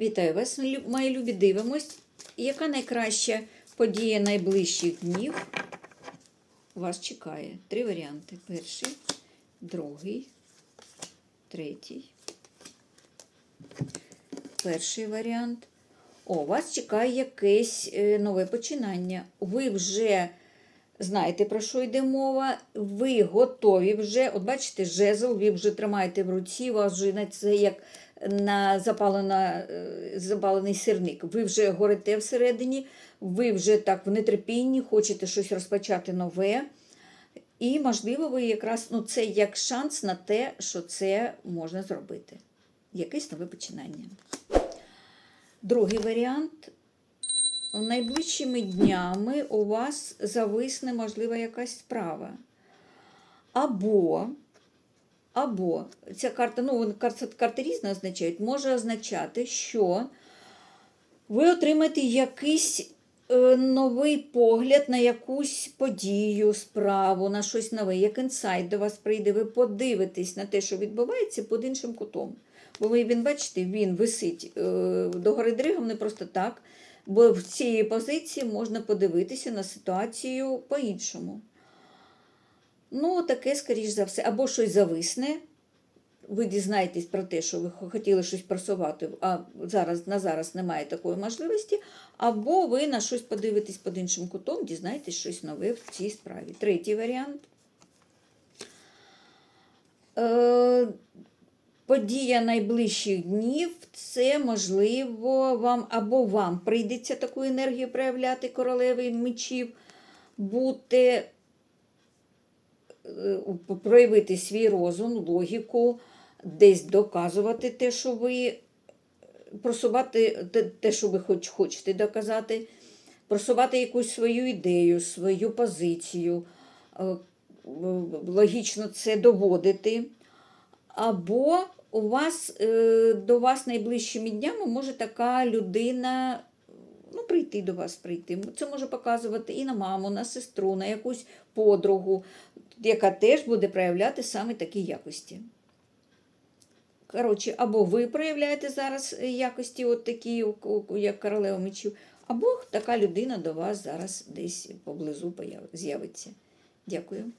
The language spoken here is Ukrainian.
Вітаю вас, мої любі. Дивимось, яка найкраща подія найближчих днів вас чекає. Три варіанти. Перший, другий, третій. Перший варіант. О, вас чекає якесь е, нове починання. Ви вже знаєте, про що йде мова. Ви готові вже. От бачите, жезл, ви вже тримаєте в руці, у вас вже на це як на запалена, е, запалений сирник. Ви вже горите всередині, ви вже так в нетерпінні, хочете щось розпочати нове. І, можливо, ви якраз ну, це як шанс на те, що це можна зробити. Якесь нове починання. Другий варіант. Найближчими днями у вас зависне, можливо, якась справа. Або, або ця карта, ну, вон- карти, карти різно означають, може означати, що ви отримаєте якийсь е, новий погляд на якусь подію, справу, на щось нове, як інсайт до вас прийде, ви подивитесь на те, що відбувається під іншим кутом. Бо ви, він, бачите, він висить е, догори дригом не просто так, бо в цій позиції можна подивитися на ситуацію по-іншому. Ну, таке, скоріш за все, або щось зависне, ви дізнаєтесь про те, що ви хотіли щось просувати, а зараз на зараз немає такої можливості, або ви на щось подивитесь під іншим кутом, дізнаєтесь щось нове в цій справі. Третій варіант. Е, подія найближчих днів це можливо вам або вам прийдеться таку енергію проявляти королеви мечів, бути, проявити свій розум, логіку, десь доказувати те, що ви просувати те- що ви хоч хочете доказати, просувати якусь свою ідею, свою позицію, е, логічно це доводити. Або у вас е, до вас найближчими днями може така людина ну, прийти до вас прийти. Це може показувати і на маму, на сестру, на якусь подругу, яка теж буде проявляти саме такі якості. Коротше, або ви проявляєте зараз е, якості, от такі, як королева мечів, або така людина до вас зараз десь поблизу з'явиться. Дякую.